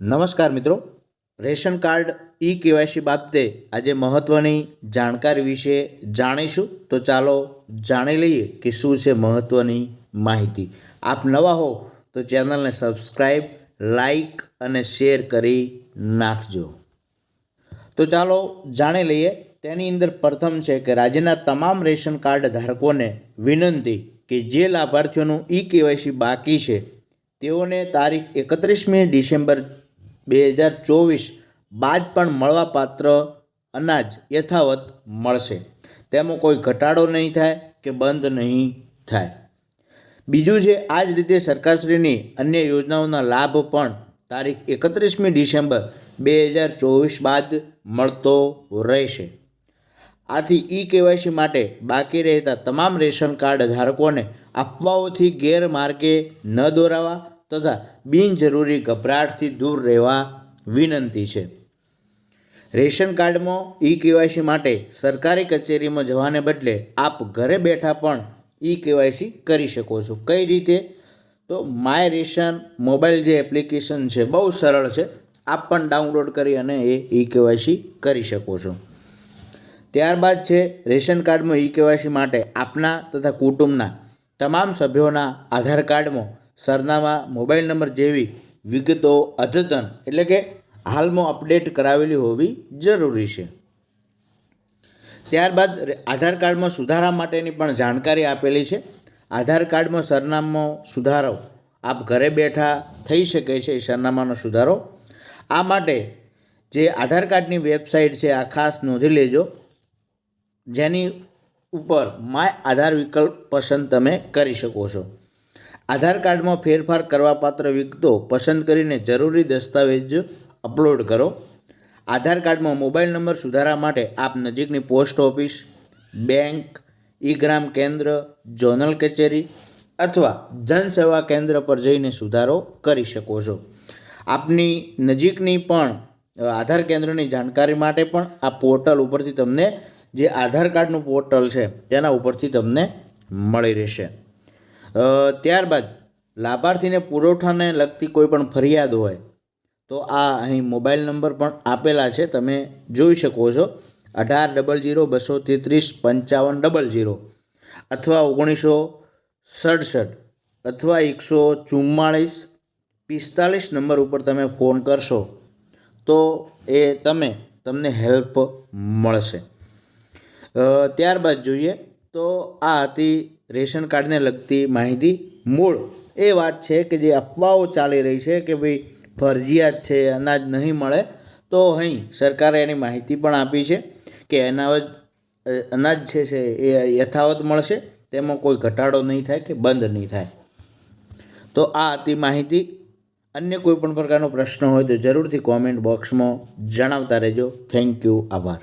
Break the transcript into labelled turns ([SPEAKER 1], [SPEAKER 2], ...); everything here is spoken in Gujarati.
[SPEAKER 1] નમસ્કાર મિત્રો. રેશન કાર્ડ ઈ કેવાયસી બાબતે આજે મહત્ત્વની જાણકારી વિશે જાણીશું. તો ચાલો જાણી લઈએ કે શું છે મહત્ત્વની માહિતી. આપ નવા હો તો ચેનલને સબસ્ક્રાઈબ લાઈક અને શેર કરી નાખજો. તો ચાલો જાણી લઈએ. તેની અંદર પ્રથમ છે કે રાજ્યના તમામ રેશન કાર્ડ ધારકોને વિનંતી કે જે લાભાર્થીઓનું ઈ કેવાયસી બાકી છે, તેઓને તારીખ એકત્રીસમી ડિસેમ્બર બે હજાર ચોવીસ બાદ પણ મળવાપાત્ર અનાજ યથાવત મળશે. તેમાં કોઈ ઘટાડો નહીં થાય કે બંધ નહીં થાય. બીજું છે આ જ રીતે સરકારશ્રીની અન્ય યોજનાઓના લાભ પણ તારીખ એકત્રીસમી ડિસેમ્બર બે હજાર ચોવીસ બાદ મળતો રહેશે. આથી ઈ કેવાયસી માટે બાકી રહેતા તમામ રેશન કાર્ડ ધારકોને અફવાઓથી ગેરમાર્ગે ન દોરાવા તથા બિનજરૂરી ગભરાટથી દૂર રહેવા વિનંતી છે. રેશન કાર્ડમાં ઈ કેવાયસી માટે સરકારી કચેરીમાં જવાને બદલે આપ ઘરે બેઠા પણ ઈ કેવાયસી કરી શકો છો. કઈ રીતે? તો માય રેશન મોબાઈલ જે એપ્લિકેશન છે, બહુ સરળ છે. આપ પણ ડાઉનલોડ કરી અને એ ઈ કેવાયસી કરી શકો છો. ત્યારબાદ છે રેશન કાર્ડમાં ઈ કેવાયસી માટે આપના તથા કુટુંબના તમામ સભ્યોના આધાર કાર્ડમાં સરનામા, મોબાઈલ નંબર જેવી વિગતો અદ્યતન એટલે કે હાલમાં અપડેટ કરાવેલી હોવી જરૂરી છે. ત્યારબાદ આધાર કાર્ડમાં સુધારા માટેની પણ જાણકારી આપેલી છે. આધાર કાર્ડમાં સરનામો સુધારો આપ ઘરે બેઠા થઈ શકે છે એ સરનામાનો સુધારો. આ માટે જે આધાર કાર્ડની વેબસાઇટ છે, આ ખાસ નોંધી લેજો. જેની ઉપર માય આધાર વિકલ્પ પસંદ તમે કરી શકો છો. આધાર કાર્ડમાં ફેરફાર કરવાપાત્ર વિગતો પસંદ કરીને જરૂરી દસ્તાવેજ અપલોડ કરો. આધાર કાર્ડમાં મોબાઈલ નંબર સુધારા માટે આપ નજીકની post office, bank E Gram કેન્દ્ર, ઝોનલ કચેરી અથવા જનસેવા કેન્દ્ર પર જઈને સુધારો કરી શકો છો. આપની નજીકની પણ આધાર કેન્દ્રની જાણકારી માટે પણ આ પોર્ટલ ઉપરથી તમને જે આધાર કાર્ડનું પોર્ટલ છે, તેના ઉપરથી તમને મળી રહેશે. ત્યારબાદ લાભાર્થીને પુરવઠાને લગતી કોઈ પણ ફરિયાદ હોય, તો આ અહીં મોબાઈલ નંબર પણ આપેલા છે. તમે જોઈ શકો છો. અઢાર ડબલ જીરો બસો તેત્રીસ પંચાવન ડબલ જીરો અથવા ઓગણીસો સડસઠ અથવા એકસો ચુમ્માળીસ પિસ્તાલીસ નંબર ઉપર તમે ફોન કરશો, તો એ તમે, તમને હેલ્પ મળશે. ત્યારબાદ જોઈએ, તો આ હતી રેશન કાર્ડને લગતી માહિતી મૂળ. એ વાત છે કે જે અફવાઓ ચાલી રહી છે કે ભાઈ ફરજિયાત છે, અનાજ નહીં મળે, તો અહીં સરકારે એની માહિતી પણ આપી છે કે અનાજ અનાજ છે છે એ યથાવત મળશે, તેમાં કોઈ ઘટાડો નહીં થાય કે બંધ નહીં થાય. તો આ હતી માહિતી. અન્ય કોઈ પણ પ્રકારનો પ્રશ્ન હોય તો જરૂરથી કોમેન્ટ બોક્સમાં જણાવતા રહેજો. Thank you. આભાર.